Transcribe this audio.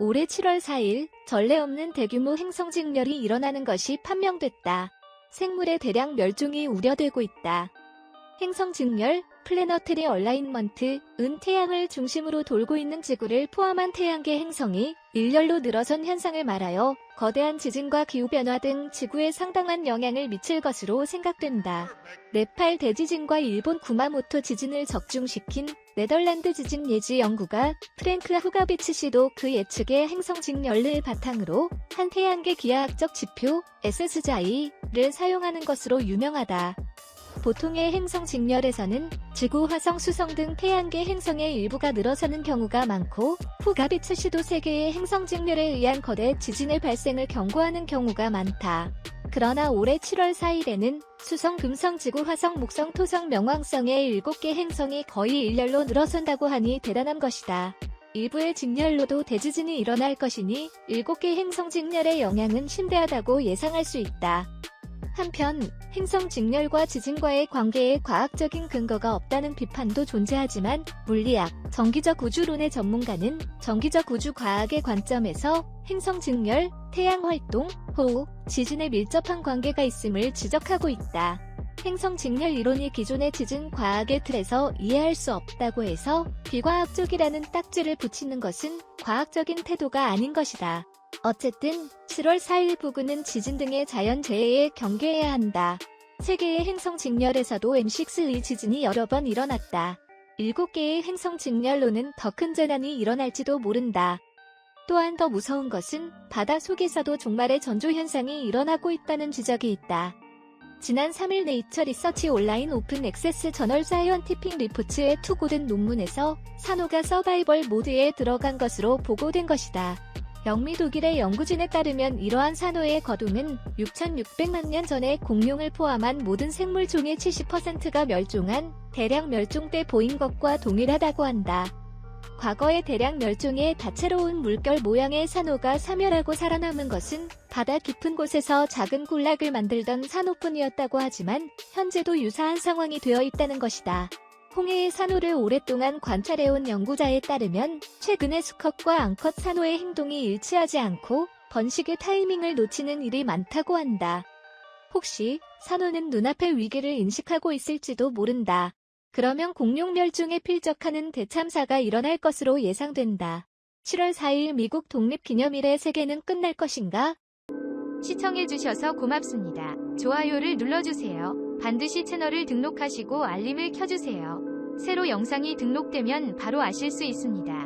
올해 7월 4일 전례 없는 대규모 행성 직렬이 일어나는 것이 판명됐다. 생물의 대량 멸종이 우려되고 있다. 행성 직렬, 플래너테리 얼라인먼트, 은 태양을 중심으로 돌고 있는 지구를 포함한 태양계 행성이 일렬로 늘어선 현상을 말하여 거대한 지진과 기후변화 등 지구에 상당한 영향을 미칠 것으로 생각된다. 네팔 대지진과 일본 구마모토 지진을 적중시킨 네덜란드 지진 예지 연구가 프랭크 후가비츠 씨도 그 예측의 행성 직렬을 바탕으로 한 태양계 기하학적 지표 SS자이를 사용하는 것으로 유명하다. 보통의 행성 직렬에서는 지구, 화성, 수성 등 태양계 행성의 일부가 늘어서는 경우가 많고 후가비츠 씨도 세계의 행성 직렬에 의한 거대 지진의 발생을 경고하는 경우가 많다. 그러나 올해 7월 4일에는 수성, 금성, 지구, 화성, 목성, 토성, 명왕성의 7개 행성이 거의 일렬로 늘어선다고 하니 대단한 것이다. 일부의 직렬로도 대지진이 일어날 것이니 7개 행성 직렬의 영향은 심대하다고 예상할 수 있다. 한편 행성 직렬과 지진과의 관계에 과학적인 근거가 없다는 비판도 존재하지만 물리학, 정기적 우주론의 전문가는 정기적 우주 과학의 관점에서 행성 직렬, 태양 활동, 호우, 지진에 밀접한 관계가 있음을 지적하고 있다. 행성 직렬 이론이 기존의 지진 과학의 틀에서 이해할 수 없다고 해서 비과학적이라는 딱지를 붙이는 것은 과학적인 태도가 아닌 것이다. 어쨌든 7월 4일 부근은 지진 등의 자연재해에 경계해야 한다. 세계의 행성 직렬에서도 M6 지진이 여러 번 일어났다. 7개의 행성 직렬로는 더 큰 재난이 일어날지도 모른다. 또한 더 무서운 것은 바다 속에서도 종말의 전조 현상이 일어나고 있다는 지적이 있다. 지난 3일 네이처 리서치 온라인 오픈 액세스 저널 사이언티픽 리포츠에 투고된 논문에서 산호가 서바이벌 모드에 들어간 것으로 보고된 것이다. 영미 독일의 연구진에 따르면 이러한 산호의 거둠은 6,600만 년 전에 공룡을 포함한 모든 생물종의 70%가 멸종한 대량 멸종 때 보인 것과 동일하다고 한다. 과거의 대량 멸종에 다채로운 물결 모양의 산호가 사멸하고 살아남은 것은 바다 깊은 곳에서 작은 군락을 만들던 산호뿐이었다고 하지만 현재도 유사한 상황이 되어 있다는 것이다. 홍해의 산호를 오랫동안 관찰해온 연구자에 따르면 최근에 수컷과 앙컷 산호의 행동이 일치하지 않고 번식의 타이밍을 놓치는 일이 많다고 한다. 혹시 산호는 눈앞의 위기를 인식하고 있을지도 모른다. 그러면 공룡 멸종에 필적하는 대참사가 일어날 것으로 예상된다. 7월 4일 미국 독립기념일의 세계는 끝날 것인가? 시청해주셔서 고맙습니다. 좋아요를 눌러주세요. 반드시 채널을 등록하시고 알림을 켜주세요. 새로 영상이 등록되면 바로 아실 수 있습니다.